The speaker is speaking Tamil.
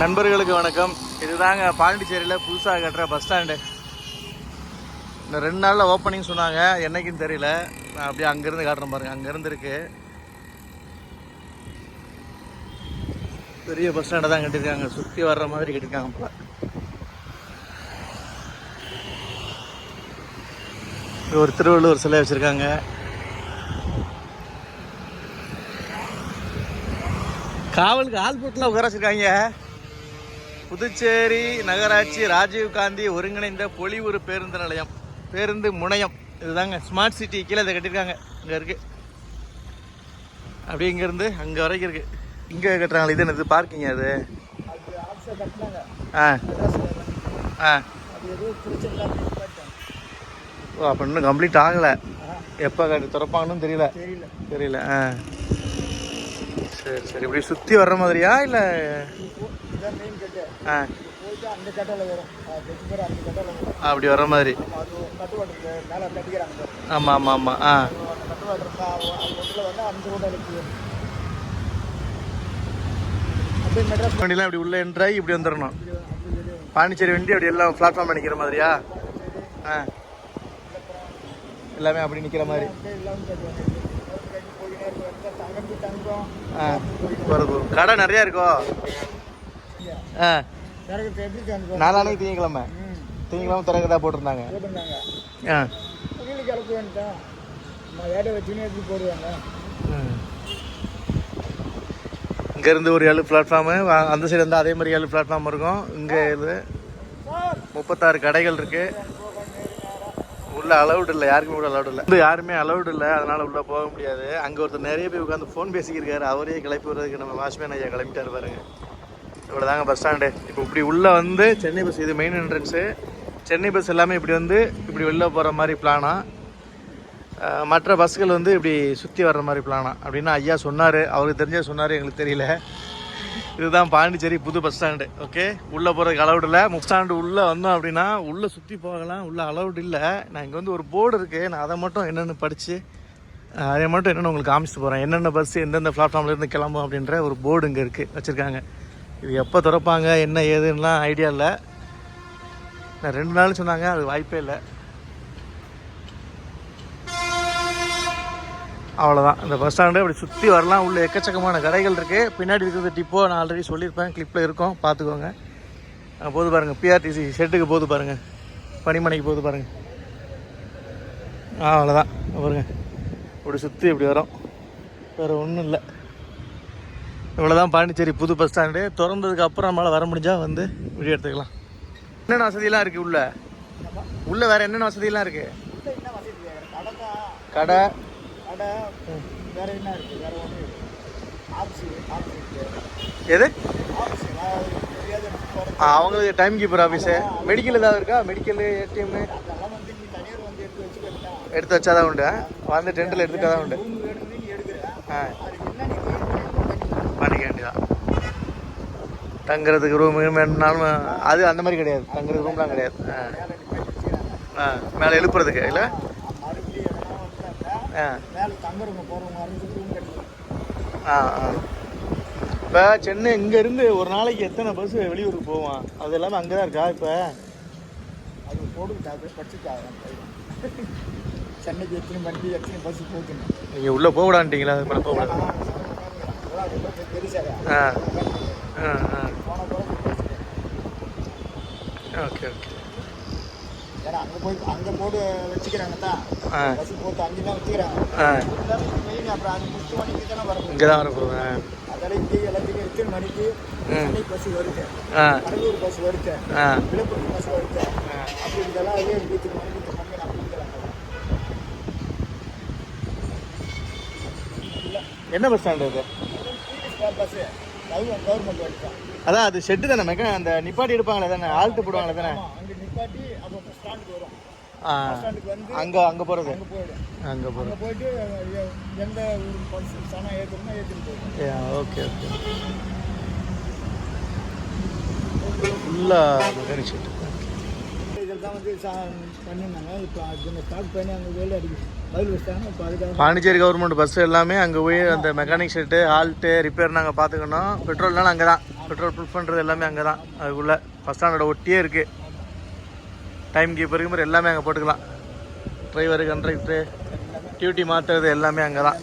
நண்பர்களுக்கு வணக்கம். இதுதாங்க பாண்டிச்சேரியில் புதுசாக கட்டுற பஸ் ஸ்டாண்டு இந்த ரெண்டு நாளில் ஓப்பனிங் சொன்னாங்க. என்னைக்குன்னு தெரியல. நான் அப்படியே அங்கேருந்து காட்டுறேன் பாருங்க. அங்கேருந்து இருக்கு. பெரிய பஸ் ஸ்டாண்டை தான் கட்டியிருக்காங்க. சுற்றி வர்ற மாதிரி கட்டியிருக்காங்க போல. ஒரு திருவள்ளுவர் சிலை வச்சுருக்காங்க. காவலுக்கு ஆள் போட்டுலாம் உட்கார வச்சுருக்காங்க. புதுச்சேரி நகராட்சி ராஜீவ் காந்தி ஒருங்கிணைந்த பொலிவுறு பேருந்து நிலையம் பேருந்து முனையம். இதுதாங்க ஸ்மார்ட் சிட்டி கீழே இதை கட்டியிருக்காங்க. இங்கே இருக்கு. அப்படியே இங்கேருந்து அங்கே வரைக்கும் இருக்கு. இங்கே கட்டுறாங்களே இது என்னது பார்க்கிங் அது ஆ. ஆ. ஓ அப்போ இன்னும் கம்ப்ளீட் ஆகலை. எப்போ கட்டி திறப்பாங்கன்னு தெரியல. தெரியல. தெரியல ஆ. சரி சரி. இப்படி சுற்றி வர்ற மாதிரியா இல்லை? அப்படி வர்ற மாதிரி. ஆமாம் ஆமாம் ஆமாம் ஆ. வண்டிலாம் இப்படி உள்ளே என்ட்ராகி இப்படி வந்துடணும். பாண்டிச்சேரி வண்டி அப்படி எல்லாம் பிளாட்ஃபார்ம் நிற்கிற மாதிரியா? ஆ. எல்லாமே அப்படி நிற்கிற மாதிரி. கடை நிறையா இருக்கோ ஆ திறக்கிறது எப்படி தங்கம் நாளானைக்கு திங்கக்கிழமை. திங்கக்கிழமை திறக்கதா போட்டிருந்தாங்க. ஆ. கிளப்ப வேண்டாம் வேடை வச்சுன்னு எப்படி போடுவாங்க? இங்கேருந்து ஒரு ஏழு பிளாட்ஃபார்மு அந்த சைடு வந்து அதே மாதிரி ஏழு பிளாட்ஃபார்ம் இருக்கும். இங்கே இது முப்பத்தாறு கடைகள் இருக்கு. உள்ள அலௌடு இல்லை யாருக்குமே கூட அலௌடு இல்லை. வந்து யாருமே அலௌடு இல்லை அதனால உள்ள போக முடியாது. அங்கே ஒருத்தர் நிறைய பேர் உட்காந்து ஃபோன் பேசிக்கிருக்காரு. அவரே கிளப்பி விடுறதுக்கு நம்ம வாட்ச்மேன் ஐயா கிளம்பிட்டாரு பாருங்க. இவ்வளோ தாங்க பஸ் ஸ்டாண்டு இப்போ இப்படி உள்ளே வந்து சென்னை பஸ் இது மெயின் என்ட்ரன்ஸு சென்னை பஸ் எல்லாமே இப்படி வந்து இப்படி வெளில போகிற மாதிரி பிளானா மற்ற பஸ்கள் வந்து இப்படி சுற்றி வர்ற மாதிரி பிளானா அப்படின்னு ஐயா சொன்னார். அவருக்கு தெரிஞ்ச சொன்னார் எங்களுக்கு தெரியல. இதுதான் பாண்டிச்சேரி புது பஸ் ஸ்டாண்டு ஓகே உள்ளே போகிறதுக்கு அலௌடு இல்லை. பஸ் ஸ்டாண்டு உள்ளே வந்தோம் அப்படின்னா உள்ளே சுற்றி போகலாம். உள்ளே அலவுட் இல்லை. நான் இங்கே வந்து ஒரு போர்டு இருக்குது நான் அதை மட்டும் என்னென்னு படித்து அதை மட்டும் என்னென்னு உங்களுக்கு காமிச்சிட்டு போகிறேன் என்னென்ன பஸ் எந்தெந்த பிளாட்ஃபார்ம்லேருந்து கிளம்பும் அப்படின்ற ஒரு போர்டு இங்கே இருக்குது வச்சுருக்காங்க. இது எப்போ திறப்பாங்க என்ன ஏதுன்னெலாம் ஐடியா இல்லை. நான் ரெண்டு நாள் சொன்னாங்க அது வாய்ப்பே இல்லை. அவ்வளோதான் இந்த பஸ் ஸ்டாண்டு அப்படி சுற்றி வரலாம் உள்ள எக்கச்சக்கமான கடைகள் இருக்குது பின்னாடி இருக்கிறது டிப்போ நான் ஆல்ரெடி சொல்லியிருப்பேன் கிளிப்பில் இருக்கும் பார்த்துக்கோங்க அங்கே போது பாருங்கள் பிஆர்டிசி ஷெட்டுக்கு போது பாருங்கள் பனிமனைக்கு போது பாருங்கள் ஆ அவ்வளோதான் பாருங்க. இப்படி சுற்றி இப்படி வரும். வேறு ஒன்றும் இல்லை. இவ்வளோதான் பாண்டிச்சேரி புது பஸ் ஸ்டாண்டு திறந்ததுக்கு அப்புறம் நம்மளால் வர முடிஞ்சால் வந்து வீடியோ எடுத்துக்கலாம். என்னென்ன வசதியெல்லாம் இருக்குது உள்ள? உள்ள வேறு என்னென்ன வசதியெல்லாம் இருக்குது கடை. என்ன எது? அவங்களுக்கு டைம் கீப்பர் ஆஃபீஸு மெடிக்கல் ஏதாவது இருக்கா? மெடிக்கல் ஏடிஎம் எடுத்து வச்சாதான் வச்சா தான் உண்டு. வந்து டென்ட்டில் எடுத்துக்காதான் உண்டு. ஆ. தங்குறதுக்கு ரூம் வேணும்னாலும் அது அந்த மாதிரி கிடையாது. தங்குறது ரூம்லாம் கிடையாது. ஆ. மேலே எழுப்புறதுக்கு இல்லை? ஆ. ஆ ஆ. இப்போ சென்னை இங்கேருந்து ஒரு நாளைக்கு எத்தனை பஸ் வெளியூருக்கு போவான்? அது எல்லாமே அங்கே தான் இருக்கா இப்போ? அது போடுங்க படிச்சுட்டாங்க சென்னைக்கு எத்தனை வண்டி எத்தனை பஸ் போகுதுன்னு. நீங்கள் உள்ளே போகக்கூடாதுட்டீங்களா அது மேலே போகக்கூடாது. ஆ ஆ ஆ. Okay okay. ஏன்னா அங்கே போய் அங்கே போட்டு வச்சுக்கிறாங்க தான் பஸ் போட்டு அங்கே தான் வச்சுக்கிறாங்க. அப்புறம் அது முத்து மணிக்கு தானே வரணும் இங்கே தான் இங்கே எல்லாத்துக்கும் எத்தனை மணிக்கு. சென்னை பஸ் வருது. கடலூர் பஸ் வருது. விழுப்புரம் பஸ் வருது. அப்படி இதெல்லாம் அதே இத்தனை மணிக்கு மணிக்கு நான் என்ன பஸ் ஸ்டாண்டு இது? பஸ்ஸு கவர்மெண்ட் வண்டி தான் அதான் அது ஷெட்டு தானே மெக்கா அந்த நிப்பாட்டி எடுப்பாங்களே தானே ஆல்ட்டு போடுவாங்களே தானே? அங்கே நிப்பாட்டி அப்புறம் ஸ்டாண்டுக்கு வரும். ஆ ஸ்டாண்டுக்கு வந்து அங்கே அங்கே போகிறது அங்கே அங்கே போயிட்டு எந்த ஊர் பஸ் சனம் ஏற்றிட்டு போயிடும் ஓகே ஓகே. ஃபுல்லாக மெக்கானிக் ஷெட்டு தான் பாண்டிச்சேரி கவர்மெண்ட் பஸ் எல்லாமே அங்கே போய் அந்த மெக்கானிக் ஷெட்டு ஹால்ட்டு ரிப்பேர் நாங்கள் பார்த்துக்கணும் பெட்ரோல்னாலும் அங்கே தான் பெட்ரோல் ஃபுல் பண்ணுறது எல்லாமே அங்கே தான் அதுக்குள்ளே பஸ் ஸ்டாண்டோட ஒட்டியே இருக்குது டைம் கீப்பருக்கு மாதிரி எல்லாமே அங்கே போட்டுக்கலாம். டிரைவரு கண்ட்ரக்டரு டியூட்டி மாற்றுறது எல்லாமே அங்கே தான்